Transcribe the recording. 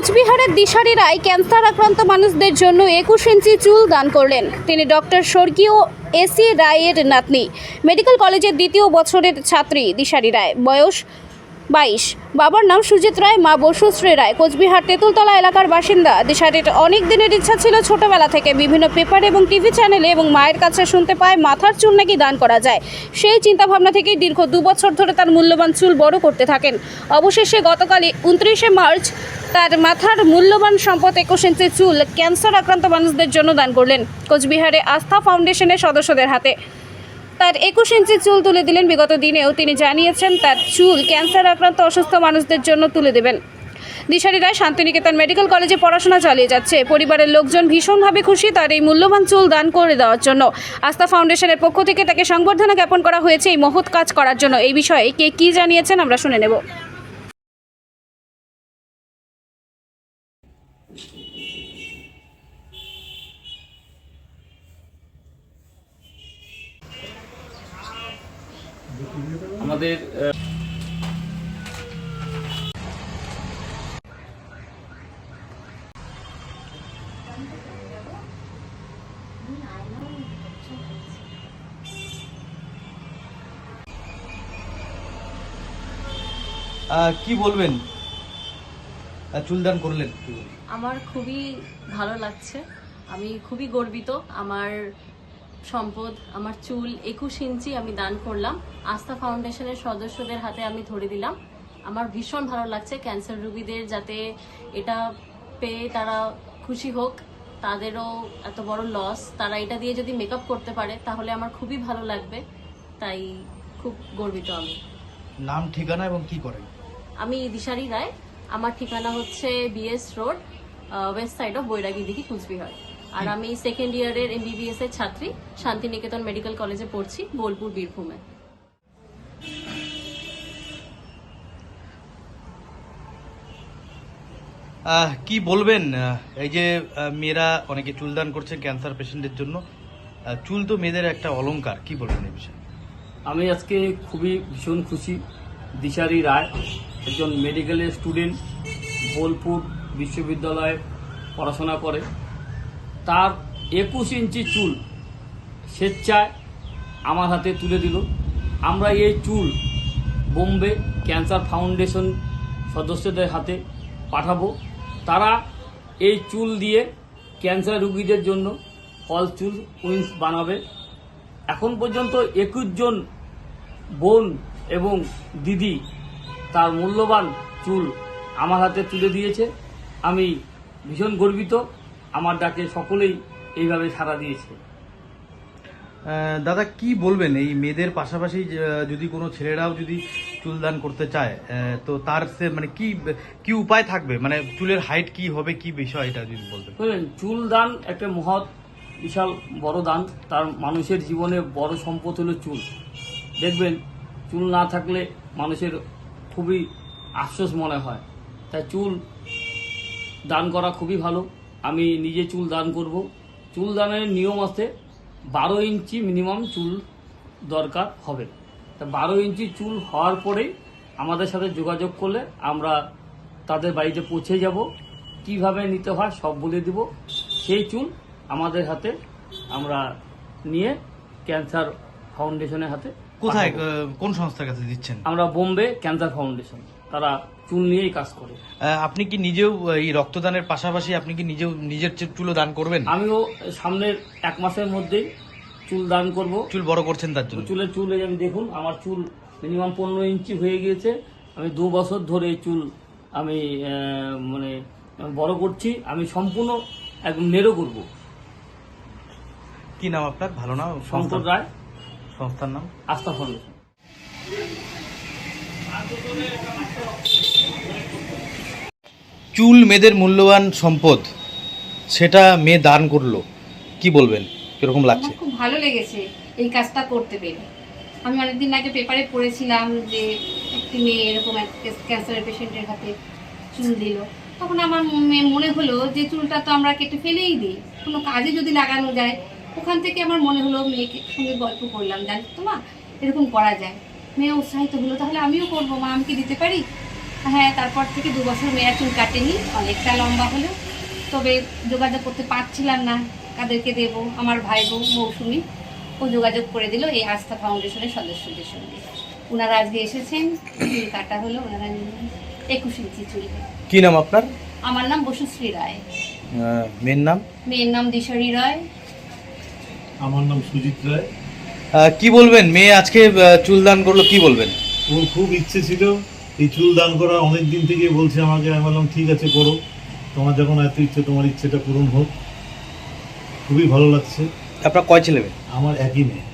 কোচবিহারের দিশারি রায় ক্যান্সার আক্রান্ত মানুষদের জন্য একুশ ইঞ্চি চুল দান করলেন। তিনি ডক্টর স্বর্গীয় এসি রায়ের নাতনি। মেডিকেল কলেজের দ্বিতীয় বছরের ছাত্রী দিশারি রায়। বয়স বাইশ। বাবার নাম সুজিত রায়, মা বসুশ্রী রায়। কোচবিহার তেঁতুলতলা এলাকার বাসিন্দা। দিশারির অনেক দিনের ইচ্ছা ছিল ছোটবেলা থেকে বিভিন্ন পেপার এবং টিভি চ্যানেলে এবং মায়ের কাছে শুনতে পায় মাথার চুল নাকি দান করা যায়। সেই চিন্তাভাবনা থেকেই দীর্ঘ দু বছর ধরে তার মূল্যবান চুল বড় করতে থাকেন। অবশেষে গতকালই উনত্রিশে মার্চ তার মাথার মূল্যবান সম্পদ একুশ ইঞ্চি চুল ক্যান্সার আক্রান্ত মানুষদের জন্য দান করলেন। কোচবিহারে আস্থা ফাউন্ডেশনের সদস্যদের হাতে। তার একুশ ইঞ্চি চুল তুলে দিলেন। বিগত দিনেও তিনি জানিয়েছেন, তার চুল ক্যান্সার আক্রান্ত অসুস্থ মানুষদের জন্য তুলে দেবেন। দিশারি রায় শান্তিনিকেতন মেডিকেল কলেজে পড়াশোনা চালিয়ে যাচ্ছে। পরিবারের লোকজন ভীষণভাবে খুশি তার এই মূল্যবান চুল দান করে দেওয়ার জন্য। আস্থা ফাউন্ডেশনের পক্ষ থেকে তাকে সংবর্ধনা জ্ঞাপন করা হয়েছে। এই মহৎ কাজ করার জন্য। এই বিষয়ে কে কী জানিয়েছেন আমরা শুনে নেব। আমাদের কি বলবেন? চুলদান করলেন আমার খুবই ভালো লাগছে। আমি খুবই গর্বিত। আমার সম্পদ আমার চুল একুশ ইঞ্চি আমি দান করলাম। আস্থা ফাউন্ডেশনের সদস্যদের হাতে আমি ধরে দিলাম। আমার ভীষণ ভালো লাগছে ক্যান্সার রোগীদের যাতে এটা পেয়ে তারা খুশি হোক তাদেরও এত বড় লস তারা এটা দিয়ে যদি মেকআপ করতে পারে তাহলে আমার খুবই ভালো লাগবে। তাই খুব গর্বিত আমি। নাম ঠিকানা এবং কি করেন? আমি দিশারি রায়। আমার ঠিকানা হচ্ছে BS road west side of Bairagi Dighi Coochbehar. আর আমি সেকেন্ড ইয়ারের এমবিবিএস এর ছাত্রী শান্তিনিকেতন মেডিকেল কলেজে পড়ছি বোলপুর বীরভূমে। আহ, কি বলবেন? এই যে মেয়েরা অনেকে চুলদান করছে ক্যান্সার পেশেন্টের জন্য। চুল তো মেয়েদের একটা অলংকার কি বলবেন এই বিষয়ে? আমি আজকে খুবই ভীষণ খুশি দিশারি রায় একজন মেডিকেলের স্টুডেন্ট বোলপুর বিশ্ববিদ্যালয়ে পড়াশোনা করে। তার একুশ ইঞ্চি চুল স্বেচ্ছায় আমার হাতে তুলে দিল। আমরা এই চুল বোম্বে ক্যান্সার ফাউন্ডেশন সদস্যদের হাতে পাঠাবো। তারা এই চুল দিয়ে ক্যান্সার রোগীদের জন্য ফল চুল উইন্স বানাবে। এখন পর্যন্ত একুশ জন বোন এবং দিদি তার মূল্যবান চুল আমার হাতে তুলে দিয়েছে। আমি ভীষণ গর্বিত। আমার ডাকে সকলেই এইভাবে সাড়া দিয়েছে। দাদা কি বলবেন? এই মেয়েদের পাশাপাশি যদি কোনো ছেলেরাও যদি চুলদান করতে চায় তো তার সে মানে কি কি উপায় থাকবে? মানে চুলের হাইট কি হবে? কি বিষয় এটা যদি বলতে বুঝলেন চুল দান একটা মহৎ বিশাল বড় দান। তার মানুষের জীবনে বড় সম্পদ হলো চুল। দেখবেন চুল না থাকলে মানুষের খুবই আফসোস মনে হয়। তাই চুল দান করা খুবই ভালো। আমি নিজে চুল দান করব। চুল দানের নিয়ম আছে বারো ইঞ্চি মিনিমাম চুল দরকার হবে। তা বারো ইঞ্চি চুল হওয়ার পরেই আমাদের সাথে যোগাযোগ করলে আমরা তাদের বাড়িতে পৌঁছে যাব। কীভাবে নিতে হয় সব বলে দিব। সেই চুল আমাদের হাতে আমরা নিয়ে ক্যান্সার ফাউন্ডেশনের হাতে কোথায় কোন সংস্থার কাছে দিচ্ছেন? আমরা বোম্বে ক্যান্সার ফাউন্ডেশন। তারা চুল নিয়েই কাজ করে। আপনি কি নিজেও এই রক্তদানের পাশাপাশি আপনি কি নিজেও নিজের চুলও দান করবেন? আমিও সামনের এক মাসের মধ্যেই চুল দান করব। চুল বড় করছেন তার জন্য। চুলের চুল আমি দেখুন আমার চুল মিনিমাম পনেরো ইঞ্চি হয়ে গিয়েছে। আমি দু বছর ধরে এই চুল আমি মানে বড় করছি। আমি সম্পূর্ণ একদম নেড়ো করব। কি নাম আপনার? ভালো নাম? শঙ্কর সংস্থার রায়। সংস্থার নাম? আস্থা ফাউন্ডেশন। চুল মেয়েদের মূল্যবান সম্পদ সেটা মেয়ে দান করল। কি বলবেন? কীরকম লাগছে? খুব ভালো লেগেছে এই কাজটা করতে পেরে। আমি অনেকদিন আগে পেপারে পড়েছিলাম যে একটি মেয়ে এরকম ক্যান্সারের পেশেন্টের হাতে চুল দিল। তখন আমার মনে- মনে হলো যে চুলটা তো আমরা কেটে ফেলেই দিই। কোনো কাজে যদি লাগানো যায় ওখান থেকে আমার মনে হলো মেয়েকে সঙ্গে গল্প করলাম জানিস তো মা? এরকম করা যায়। মেয়ে উৎসাহিত হলো তাহলে আমিও করব মা আমি কি দিতে পারি? হ্যাঁ তারপর থেকে দু বছর মেয়েরা চুল কাটেনি অনেকটা লম্বা হলো। তবে যোগাযোগ করতে পারছিলাম না কাদেরকে দেব আমার ভাই বউ মৌসুমি ও যোগাযোগ করে দিল এই আস্থা ফাউন্ডেশনের সদস্যদের সঙ্গে। ওনারা আজকে এসেছেন চুল কাটা হলো ওনারা একুশ ইঞ্চি চুল। কি নাম আপনার? আমার নাম বসুশ্রী রায়। মেয়ের নাম? মেয়ের নাম দিশারি রায়। আমার নাম সুজিত রায়। কি বলবেন? মেয়ে আজকে চুল দান করল কি বলবেন? ওর খুব ইচ্ছে ছিল এই চুল দান করা অনেক দিন থেকে বলছে আমাকে। আমি বললাম ঠিক আছে করো। তোমার যখন এত ইচ্ছে তোমার ইচ্ছেটা পূরণ হোক। খুবই ভালো লাগছে। আপনার কয় ছেলে মেয়ে? আমার একই মেয়ে।